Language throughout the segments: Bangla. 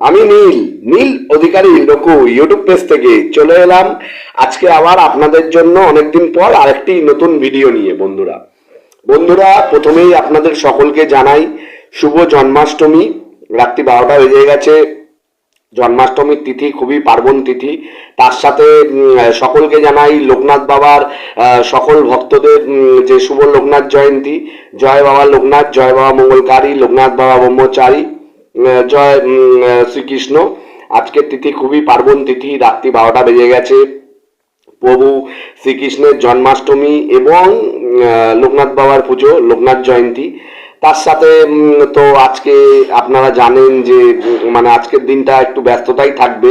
আমি নীল নীল অধিকারী রকু ইউটিউব পেজ থেকে চলে এলাম। আজকে আবার আপনাদের জন্য অনেকদিন পর আরেকটি নতুন ভিডিও নিয়ে, বন্ধুরা। বন্ধুরা, প্রথমেই আপনাদের সকলকে জানাই শুভ জন্মাষ্টমী। রাত্রি বারোটা বেজে গেছে। জন্মাষ্টমীর তিথি খুবই পার্বণ তিথি। তার সাথে সকলকে জানাই লোকনাথ বাবার সকল ভক্তদের যে শুভ লোকনাথ জয়ন্তী, জয় বাবা লোকনাথ, জয় বাবা মঙ্গলকারী, লোকনাথ বাবা ব্রহ্মচারী। জয় শ্রীকৃষ্ণ। আজকের তিথি খুবই পার্বণ তিথি, রাত্রি বারোটা বেজে গেছে। প্রভু শ্রীকৃষ্ণের জন্মাষ্টমী এবং লোকনাথ বাবার পুজো, লোকনাথ জয়ন্তী। তার সাথে তো আজকে আপনারা জানেন যে মানে আজকের দিনটা একটু ব্যস্ততাই থাকবে।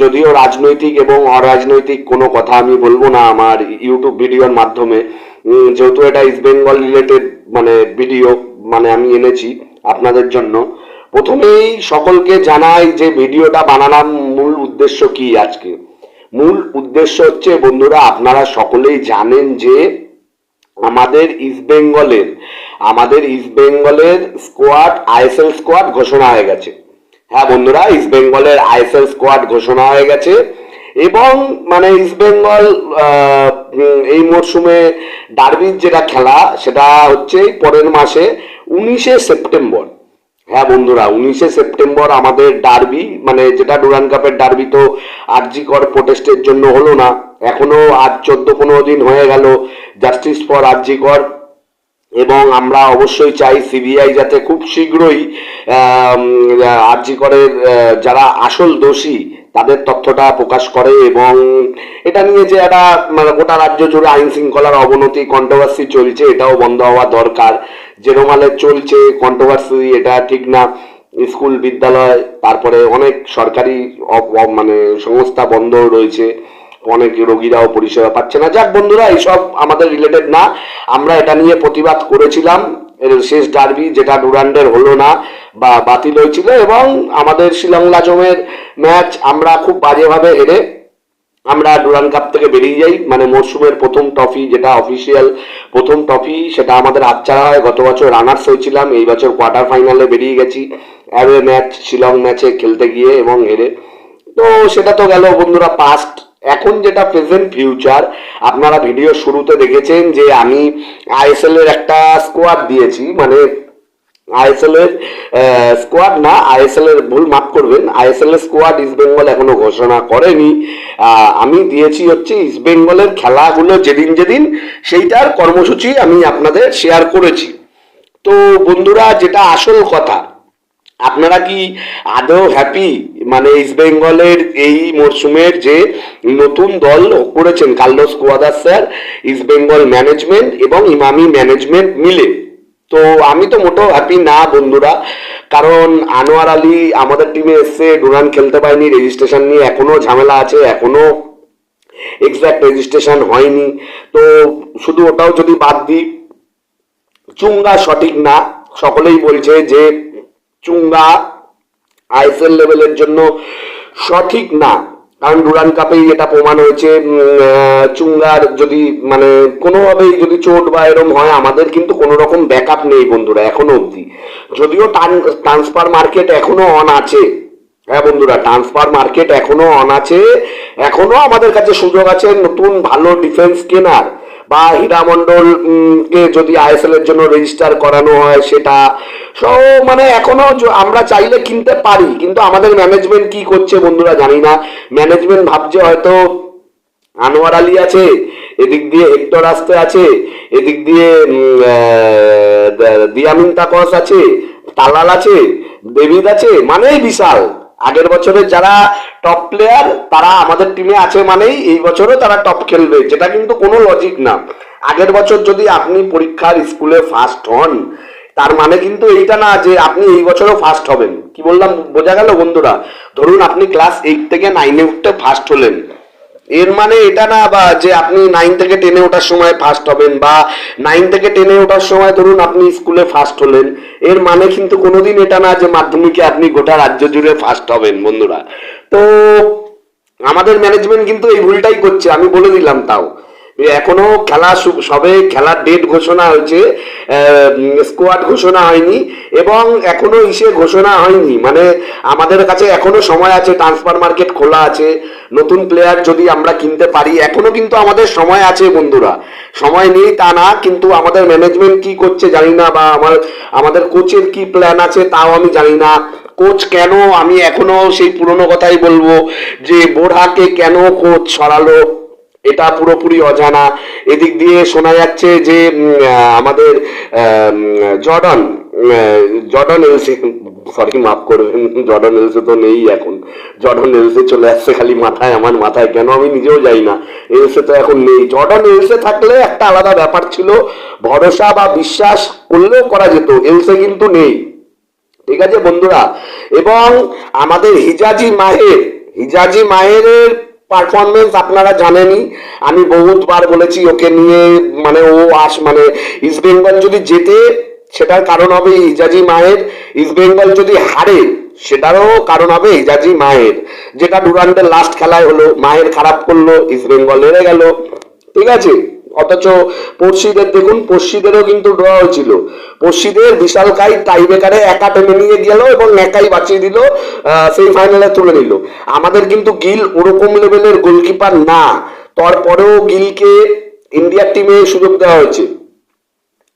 যদিও রাজনৈতিক এবং অরাজনৈতিক কোনো কথা আমি বলব না আমার ইউটিউব ভিডিওর মাধ্যমে। যেহেতু এটা ইস্ট বেঙ্গল রিলেটেড মানে ভিডিও মানে আমি এনেছি আপনাদের জন্য। প্রথমেই সকলকে জানাই যে ভিডিওটা বানানোর মূল উদ্দেশ্য কি আজকে? মূল উদ্দেশ্য হচ্ছে, বন্ধুরা, আপনারা সকলেই জানেন যে আমাদের ইস্ট বেঙ্গলের আমাদের ইস্ট বেঙ্গলের স্কোয়াড আইএসএল স্কোয়াড ঘোষণা হয়ে গেছে। হ্যাঁ বন্ধুরা ইস্ট বেঙ্গলের আইএসএল স্কোয়াড ঘোষণা হয়ে গেছে এবং মানে ইস্ট বেঙ্গল এই মরশুমে ডার্বির যেটা খেলা, সেটা হচ্ছে পরের মাসে উনিশে সেপ্টেম্বর। হ্যাঁ বন্ধুরা, উনিশে সেপ্টেম্বর আমাদের ডার্বি মানে যেটা ডুরান কাপের ডার্বি তো আরজিকর প্রোটেস্টের জন্য হলো না। এখনও আজ চোদ্দ পনেরো দিন হয়ে গেল জাস্টিস ফর আরজিকর এবং আমরা অবশ্যই চাই সিবিআই যাতে খুব শীঘ্রই আরজিকরের যারা আসল দোষী তাদের তথ্যটা প্রকাশ করে এবং এটা নিয়ে যে একটা মানে গোটা রাজ্য জুড়ে আইন শৃঙ্খলার অবনতি কন্ট্রোভার্সি চলছে, এটাও বন্ধ হওয়া দরকার। যেরমালে চলছে কন্ট্রোভার্সি এটা ঠিক না। স্কুল, বিদ্যালয়, তারপরে অনেক সরকারি মানে সংস্থা বন্ধ রয়েছে। অনেক রোগীরাও পরিষেবা পাচ্ছে না। যাক বন্ধুরা, এইসব আমাদের রিলেটেড না। আমরা এটা নিয়ে প্রতিবাদ করেছিলাম। শেষ ডার্বি যেটা ডুরান্ডের হলো না বা বাতিল হয়েছিল এবং আমাদের শিলং লাজমের ম্যাচ আমরা খুব বাজেভাবে হেরে আমরা ডুরান কাপ থেকে বেরিয়ে যাই। মানে মরশুমের প্রথম ট্রফি যেটা অফিসিয়াল প্রথম ট্রফি, সেটা আমাদের হাতছাড়া হয়। গত বছর রানার্স হয়েছিলাম, এই বছর কোয়ার্টার ফাইনালে বেরিয়ে গেছি। অ্যাওয়ে ম্যাচ, শিলং ম্যাচে খেলতে গিয়ে এবং হেরে। তো সেটা তো গেল বন্ধুরা পাস্ট এখন যেটা প্রেজেন্ট ফিউচার আপনারা ভিডিও শুরুতে দেখেছেন যে আমি আইএসএল এর একটা স্কোয়াড দিয়েছি মানে আইএসএল এর স্কোয়াড না আইএসএল এর ভুল মাফ করবেন আইএসএল এর স্কোয়াড ইস্ট বেঙ্গল এখনও ঘোষণা করেনি। আমি দিয়েছি হচ্ছে ইস্ট বেঙ্গলের খেলাগুলো যেদিন যেদিন, সেইটার কর্মসূচি আমি আপনাদের শেয়ার করেছি। তো বন্ধুরা, যেটা আসল কথা আপনারা কি আদৌ হ্যাপি মানে ইস্ট বেঙ্গলের এই মরশুমের যে নতুন দল করেছেন Carlos Cuadrat sir East Bengal management এবং ইমামি ম্যানেজমেন্ট মিলে। তো আমি তো মোটেও হ্যাপি না বন্ধুরা, কারণ আনোয়ার আলী আমাদের টিমে এসছে, ডুরান খেলতে পারেনি রেজিস্ট্রেশন নিয়ে এখনও ঝামেলা আছে এখনও এক্স্যাক্ট রেজিস্ট্রেশন হয়নি। তো শুধু ওটাও যদি বাদ দিই, চুঙ্গা সঠিক না, সকলেই বলছে যে চুঙ্গা আইএসএল লেভেলের জন্য সঠিক না। কারণ ডুরান কাপেই এটা প্রমাণ হয়েছে চুঙ্গার যদি মানে কোনোভাবেই যদি চোট বা এরম হয়, আমাদের কিন্তু কোনো রকম ব্যাকআপ নেই বন্ধুরা, এখনও অবধি। যদিও ট্রান্সফার মার্কেট এখনও অন আছে। হ্যাঁ বন্ধুরা, ট্রান্সফার মার্কেট এখনও অন আছে। এখনও আমাদের কাছে সুযোগ আছে নতুন ভালো ডিফেন্স কেনার। বা হীরা মন্ডল কে যদি আইএসএল এর জন্য রেজিস্টার করানো হয় সেটা। সব মানে এখনও আমরা চাইলে কিনতে পারি, কিন্তু আমাদের ম্যানেজমেন্ট কি করছে বন্ধুরা জানি না। ম্যানেজমেন্ট ভাবছে হয়তো আনোয়ার আলী আছে, এদিক দিয়ে হেক্টর আসতে আছে, এদিক দিয়ে দিয়ামিন তাকস আছে, তালাল আছে, দেবিদ আছে, মানেই বিশাল। আগের বছরে যারা টপ প্লেয়ার তারা আমাদের টিমে আছে মানেই এই বছরও তারা টপ খেলবে, যেটা কিন্তু কোনো লজিক না। আগের বছর যদি আপনি পরীক্ষার স্কুলে ফার্স্ট হন, তার মানে কিন্তু এইটা না যে আপনি এই বছরও ফার্স্ট হবেন। কি বললাম, বোঝা গেল বন্ধুরা? ধরুন আপনি ক্লাস এইট থেকে নাইনে উঠতে ফার্স্ট হলেন। এর মানে এটা না বা যে আপনি নাইন থেকে টেনে ওঠার সময় ফার্স্ট হবেন বা নাইন থেকে টেনে ওঠার সময় ধরুন আপনি স্কুলে ফার্স্ট হলেন, এর মানে কিন্তু কোনোদিন এটা না যে মাধ্যমিকে আপনি গোটা রাজ্য জুড়ে ফার্স্ট হবেন বন্ধুরা। তো আমাদের ম্যানেজমেন্ট কিন্তু এই ভুলটাই করছে, আমি বলে দিলাম তাও। এখনও খেলা সবে খেলার ডেট ঘোষণা হয়েছে স্কোয়াড ঘোষণা হয়নি এবং এখনও ইসে ঘোষণা হয়নি। মানে আমাদের কাছে এখনও সময় আছে ট্রান্সফার মার্কেট খোলা আছে, নতুন প্লেয়ার যদি আমরা কিনতে পারি, এখনও কিন্তু আমাদের সময় আছে বন্ধুরা। সময় নেই তা না, কিন্তু আমাদের ম্যানেজমেন্ট কি করছে জানি না, বা আমার, আমাদের কোচের কি প্ল্যান আছে তাও আমি জানি না। কোচ কেন, আমি এখনও সেই পুরনো কথাই বলব যে বোরহাকে কেন কোচ সরালো? এটা পুরোপুরি অজানা। এদিক দিয়ে শোনা যাচ্ছে যে আমাদের জর্ডন জর্ডন এলসে, সরি, মাফ করবেন, জর্ডন এলসে তো নেই এখন। জর্ডন এলসে চলে আসছে খালি মাথায়, আমার মাথায়। কেন? আমি নিজেও যাই না। এলসে তো এখন নেই। জর্ডন এলসে থাকলে একটা আলাদা ব্যাপার ছিল। ভরসা বা বিশ্বাস করলেও করা যেত। এলসে কিন্তু নেই। ঠিক আছে বন্ধুরা? এবং আমাদের হিজাজি মাহের, হিজাজি মাহেরের পারফরমেন্স আপনারা জানেনই। আমি বহুতবার বলেছি, ওকে নিয়ে মানে ও আস মানে ইস্ট বেঙ্গল যদি জেতে, সেটার কারণ হবে ইজাজি মায়ের ইস্ট বেঙ্গল যদি হারে, সেটারও কারণ হবে ইজাজি মায়ের যেটা ডুরান্টের লাস্ট খেলায় হলো মায়ের খারাপ করল ইস্ট বেঙ্গল হেরে গেল। ঠিক আছে? অথচ পড়শিদের দেখুন, পড়শিদেরও কিন্তু ড্র হয়েছিল। পড়শিদের বিশাল কাই টাই ব্রেকারে একা টেনে নিয়ে গেল এবং একাই বাঁচিয়ে দিল সেই ফাইনালে তুলে নিল। আমাদের কিন্তু গিল ওরকম লেভেলের গোলকিপার না। তারপরেও গিলকে ইন্ডিয়ার টিমে সুযোগ দেওয়া হয়েছে।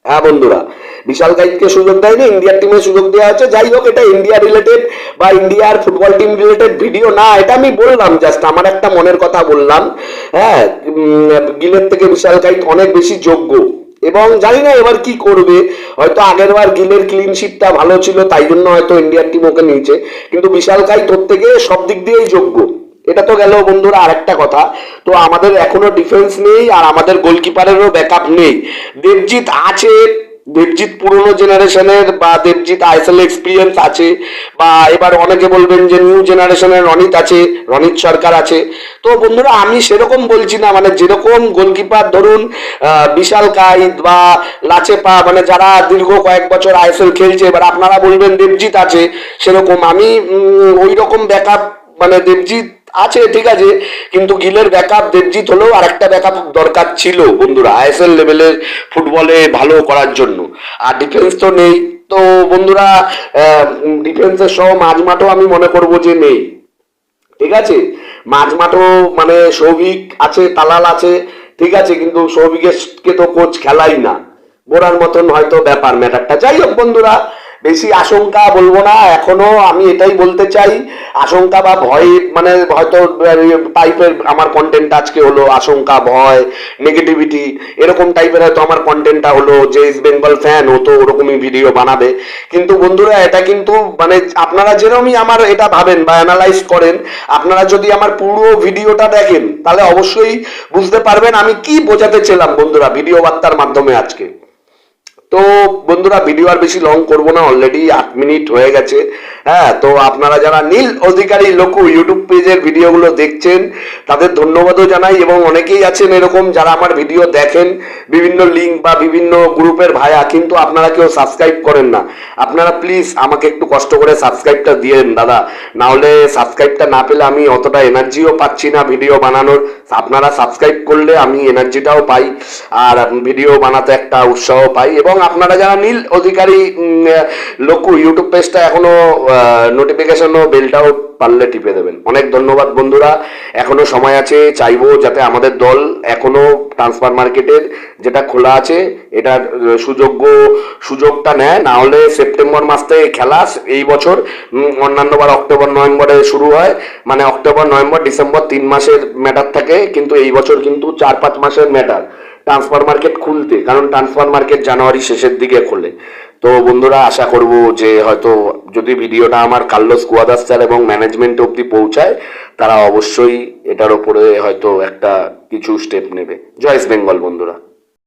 হ্যাঁ বন্ধুরা। বিশাল গাইডকে সুযোগ দেয়নি, ইন্ডিয়ার টিমে সুযোগ দেওয়া হচ্ছে যাই হোক, এটা ইন্ডিয়া রিলেটেড বা ইন্ডিয়ার ফুটবল টিম রিলেটেড ভিডিও না, এটা আমি বললাম জাস্ট আমার একটা মনের কথা বললাম। হ্যাঁ গিলের থেকে বিশাল গাইড অনেক বেশি যোগ্য। এবং জানি না এবার কি করবে, হয়তো আগের বার গিলের ক্লিন শিটটা ভালো ছিল, তাই জন্য হয়তো ইন্ডিয়ার টিম ওকে নিয়েছে। কিন্তু বিশাল গাই তোর থেকে সব দিক দিয়েই যোগ্য। এটা তো গেল বন্ধুরা আরেকটা কথা। তো আমাদের এখনও ডিফেন্স নেই আর আমাদের গোলকিপারেরও ব্যাকআপ নেই। দেবজিৎ আছে, দেবজিৎ পুরনো জেনারেশনের বা দেবজিৎ আইএসএল এক্সপিরিয়েন্স আছে বা এবার অনেকে বলবেন যে নিউ জেনারেশনের রনিত আছে, রনিত সরকার আছে। তো বন্ধুরা আমি সেরকম বলছি না মানে যেরকম গোলকিপার ধরুন বিশাল কাইদ বা লাচেপা মানে যারা দীর্ঘ কয়েক বছর আইএসএল খেলছে, এবার আপনারা বলবেন দেবজিৎ আছে, সেরকম আমি ওই রকম ব্যাকআপ মানে দেবজিৎ আছে, ঠিক আছে, কিন্তু গিলের ব্যাকআপ দেবজিৎ হলেও আর আরেকটা ব্যাকআপ দরকার ছিল বন্ধুরা আইএসএল লেভেলের ফুটবলে ভালো করার জন্য। আর ডিফেন্স তো নেই। তো বন্ধুরা ডিফেন্সের সহ মাঝমাঠও আমি মনে করব যে নেই। ঠিক আছে? মাঝমাঠও মানে সৌভিক আছে, তালাল আছে, ঠিক আছে, কিন্তু সৌভিককে তো কোচ খেলাই না। বোরার মতন হয়তো ব্যাপার, ম্যাটারটা। যাই হোক বন্ধুরা বেশি আশঙ্কা বলব না, এখনও আমি এটাই বলতে চাই। আশঙ্কা বা ভয় মানে হয়তো টাইপের আমার কন্টেন্ট আজকে হলো আশঙ্কা, ভয় নেগেটিভিটি এরকম টাইপের হয়তো আমার কন্টেন্টটা হলো যে ইস্ট বেঙ্গল ফ্যান হতো ওরকমই ভিডিও বানাবে। কিন্তু বন্ধুরা, এটা কিন্তু মানে আপনারা যেরকমই আমার এটা ভাবেন বা অ্যানালাইজ করেন, আপনারা যদি আমার পুরো ভিডিওটা দেখেন, তাহলে অবশ্যই বুঝতে পারবেন আমি কি বোঝাতে ছিলাম বন্ধুরা ভিডিও বার্তার মাধ্যমে আজকে। তো বন্ধুরা ভিডিও আর বেশি লং করব না অলরেডি আট মিনিট হয়ে গেছে। হ্যাঁ তো আপনারা যারা নীল অধিকারী লোকু ইউটিউব পেজের ভিডিওগুলো দেখছেন, তাদের ধন্যবাদও জানাই এবং অনেকেই আছেন এরকম যারা আমার ভিডিও দেখেন, বিভিন্ন লিঙ্ক বা বিভিন্ন গ্রুপের ভায়া কিন্তু আপনারা কেউ সাবস্ক্রাইব করেন না। আপনারা প্লিজ আমাকে একটু কষ্ট করে সাবস্ক্রাইবটা দিয়েন দাদা। না হলে সাবস্ক্রাইবটা না পেলে আমি অতটা এনার্জিও পাচ্ছি না ভিডিও বানানোর। আপনারা সাবস্ক্রাইব করলে আমি এনার্জিটাও পাই, আর ভিডিও বানাতে একটা উৎসাহ পাই, এবং আপনারা যারা নীল অধিকারী লোক ইউটিউব পেজটা এখনও নোটিফিকেশন ও বেলটাও পারলে টিপে দেবেন। অনেক ধন্যবাদ বন্ধুরা। এখনও সময় আছে চাইব যাতে আমাদের দল এখনও ট্রান্সফার মার্কেটের যেটা খোলা আছে এটার সুযোগ্য সুযোগটা নেয়। না হলে সেপ্টেম্বর মাস থেকে খেলা এই বছর উম, অন্যান্যবার অক্টোবর নভেম্বরে শুরু হয়। মানে অক্টোবর নভেম্বর ডিসেম্বর তিন মাসের ম্যাটার থাকে কিন্তু এই বছর কিন্তু চার পাঁচ মাসের ম্যাটার ট্রান্সফার মার্কেট খুলতে কারণ ট্রান্সফার মার্কেট জানুয়ারি শেষের দিকে খোলে। তো বন্ধুরা, আশা করব যে হয়তো যদি ভিডিওটা আমার কার্লোস কুয়াদাস স্যার এবং ম্যানেজমেন্ট অবধি পৌঁছায়, তারা অবশ্যই এটার ওপরে হয়তো একটা কিছু স্টেপ নেবে। জয়েস বেঙ্গল বন্ধুরা।